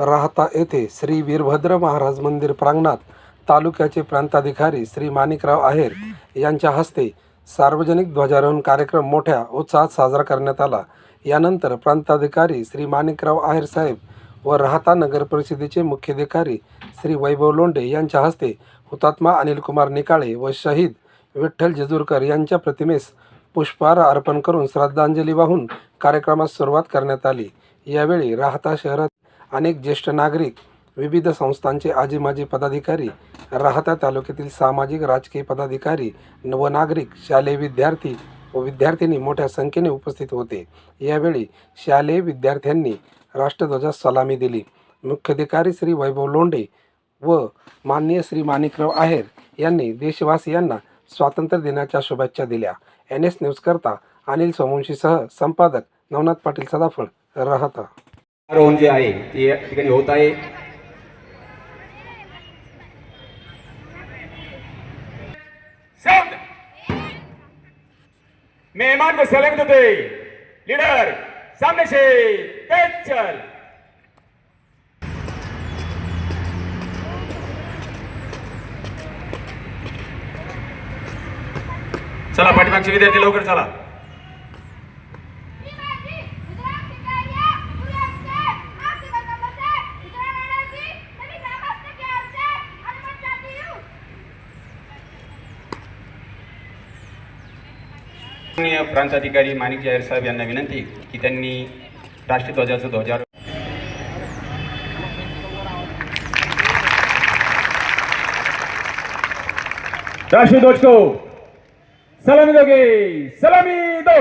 राहता येथे श्री वीरभद्र महाराज मंदिर प्रांगणात तालुक्याचे प्रांताधिकारी श्री माणिकराव आहेर यांच्या हस्ते सार्वजनिक ध्वजारोहण कार्यक्रम मोठ्या उत्साहात साजरा करण्यात आला. यानंतर प्रांताधिकारी श्री माणिकराव आहेर साहेब व राहता नगर परिषदेचे मुख्याधिकारी श्री वैभव लोंढे यांच्या हस्ते हुतात्मा अनिलकुमार निकाळे व शहीद विठ्ठल जेजूरकर यांच्या प्रतिमेस पुष्पहार अर्पण करून श्रद्धांजली वाहून कार्यक्रमास सुरुवात करण्यात आली. यावेळी राहता शहरात अनेक ज्येष्ठ नागरिक विविध संस्थांचे आजी माजी पदाधिकारी राहता तालुक्यातील सामाजिक राजकीय पदाधिकारी व नागरिक शालेय विद्यार्थी व विद्यार्थिनी मोठ्या संख्येने उपस्थित होते. यावेळी शालेय विद्यार्थ्यांनी राष्ट्रध्वजास सलामी दिली. मुख्याधिकारी श्री वैभव लोंढे व माननीय श्री माणिकराव आहेर यांनी देशवासियांना स्वातंत्र्य दिनाच्या शुभेच्छा दिल्या. एन एस न्यूजकरता अनिल सोमवंशीसह संपादक नवनाथ पाटील सदाफळ राहता. आरोहण जे आहे ते या ठिकाणी होत आहे. मेहमान को सलामी होते लीडर सामने से तेज चल चला पाठीमागचे विद्यार्थी लवकर चला. माननीय प्रांताधिकारी माणिक जाहीर साहेब यांना विनंती की त्यांनी राष्ट्रध्वजाचं ध्वजारोहण राष्ट्रध्वज को सलामी दोगे सलामी दो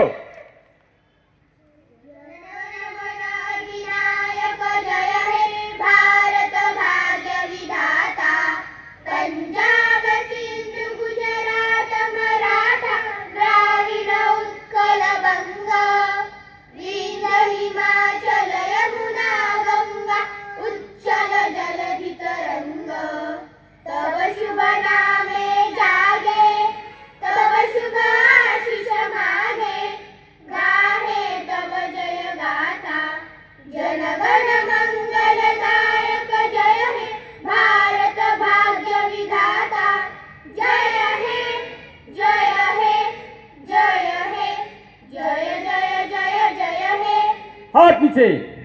છે.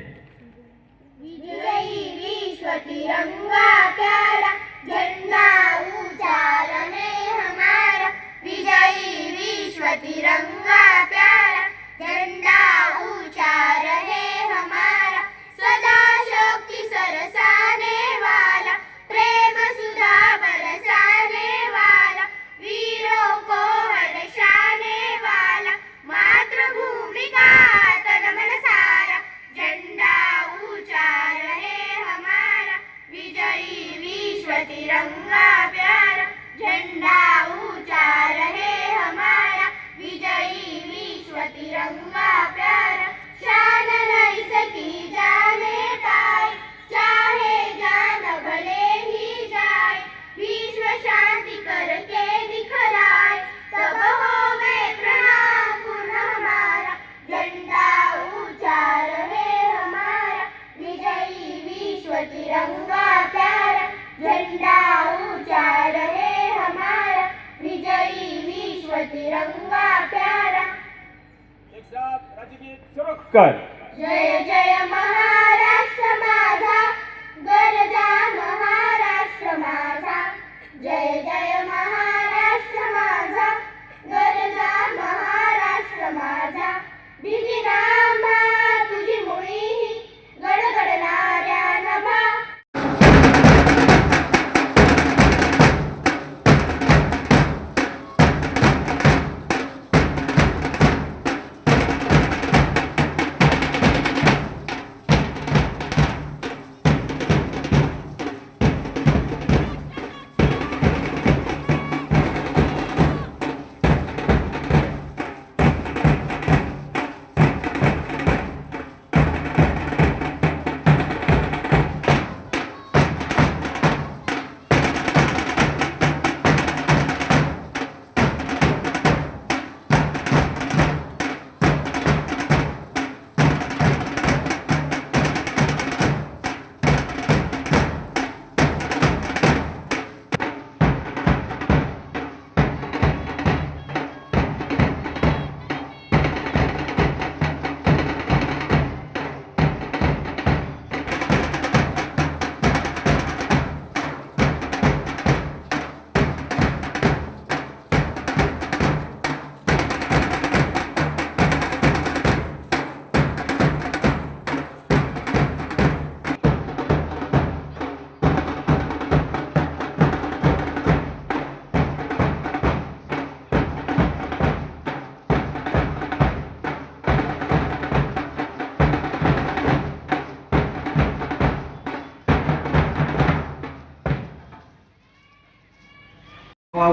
झंडा ऊंचा रहे तिरंगा प्यारा। एक साथ राज्यगीत सुरू कर. जय जय महाराष्ट्र माझा गरजा महाराष्ट्र माझा. जय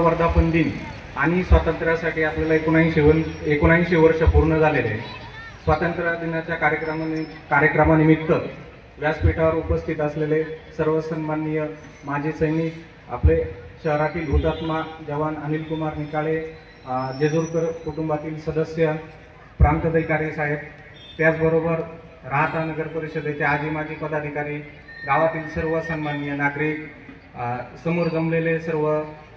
वर्धापन दिन आणि स्वातंत्र्यासाठी आपल्याला एकोणऐंशी वन एकोणऐंशी वर्ष पूर्ण झालेले आहे. स्वातंत्र्य दिनाच्या कार्यक्रमाने कार्यक्रमानिमित्त व्यासपीठावर उपस्थित असलेले सर्व सन्माननीय माजी सैनिक आपले शहरातील हुतात्मा जवान अनिल कुमार निकाळे अ, जेजूरकर कुटुंबातील सदस्य प्रांताधिकारी साहेब त्याचबरोबर राहता नगर परिषदेचे आजी माजी पदाधिकारी गावातील सर्व सन्माननीय नागरिक समोर जमलेले सर्व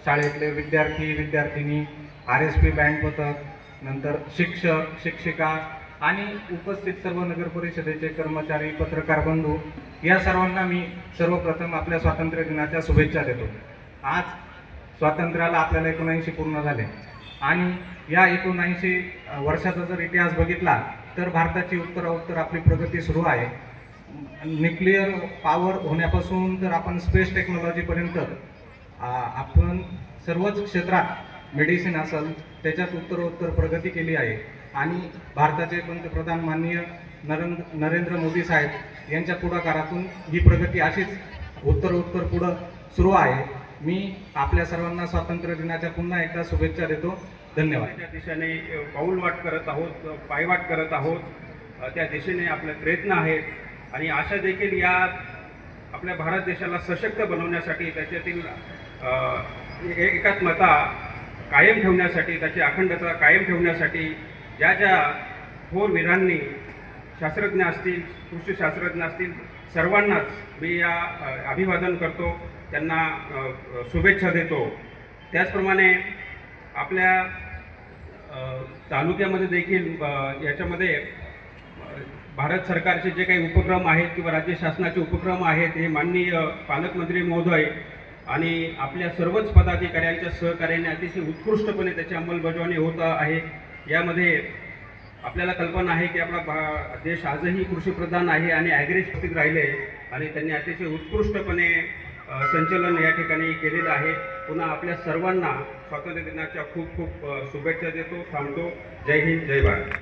शाळेतले विद्यार्थी विद्यार्थिनी आर एस पी बँड पथक नंतर शिक्षक शिक्षिका आणि उपस्थित सर्व नगर परिषदेचे कर्मचारी पत्रकार बंधू या सर्वांना मी सर्वप्रथम आपल्या स्वातंत्र्य दिनाच्या शुभेच्छा देतो. आज स्वातंत्र्याला आपल्याला एकोणऐंशी पूर्ण झाले. आणि या एकोणऐंशी वर्षाचा जर इतिहास बघितला तर भारताची उत्तरोत्तर आपली प्रगती सुरू आहे. न्यूक्लिअर पॉवर होण्यापासून तर आपण स्पेस टेक्नॉलॉजीपर्यंत आपण सर्वच क्षेत्रात मेडिसिन असेल त्याच्यात उत्तरोत्तर प्रगती केली आहे. आणि भारताचे पंतप्रधान माननीय नरेंद्र नरेंद्र मोदी साहेब यांच्या पुढाकारातून ही प्रगती अशीच उत्तरोत्तर पुढं सुरू आहे. मी आपल्या सर्वांना स्वातंत्र्य दिनाच्या पुन्हा एकदा शुभेच्छा देतो. धन्यवाद. त्या दिशेने अ, पाऊलवाट करत आहोत पायवाट करत आहोत. त्या दिशेने आपले प्रयत्न आहेत. आणि आशा देखील या आपल्या भारत देशाला सशक्त बनवण्यासाठी त्याच्यातील एकात्मता कायम ठेवण्यासाठी त्याची अखंडता कायम ठेवण्यासाठी ज्या ज्या थोर वीरांनी शास्त्रज्ञ असतील कृषीशास्त्रज्ञ असतील सर्वांनाच मी या अभिवादन करतो त्यांना शुभेच्छा देतो. त्याचप्रमाणे आपल्या तालुक्यामध्ये देखील याच्यामध्ये भारत सरकारचे जे काही उपक्रम आहेत किंवा राज्य शासनाचे उपक्रम आहेत हे माननीय पालकमंत्री महोदय आणि आपल्या सर्वच पदाधिकाऱ्यांच्या सहकार्याने अतिशय उत्कृष्टपणे त्याची अंमलबजावणी होत आहे. यामध्ये आपल्याला कल्पना आहे की आपला भा- देश आजही कृषीप्रधान आहे आणि ॲग्रेसिक राहिले आणि त्यांनी अतिशय उत्कृष्टपणे संचलन या ठिकाणी केलेलं आहे. पुन्हा आपल्या सर्वांना स्वातंत्र्य दिनाच्या खूप खूप शुभेच्छा देतो थांबतो. जय हिंद जय भारत.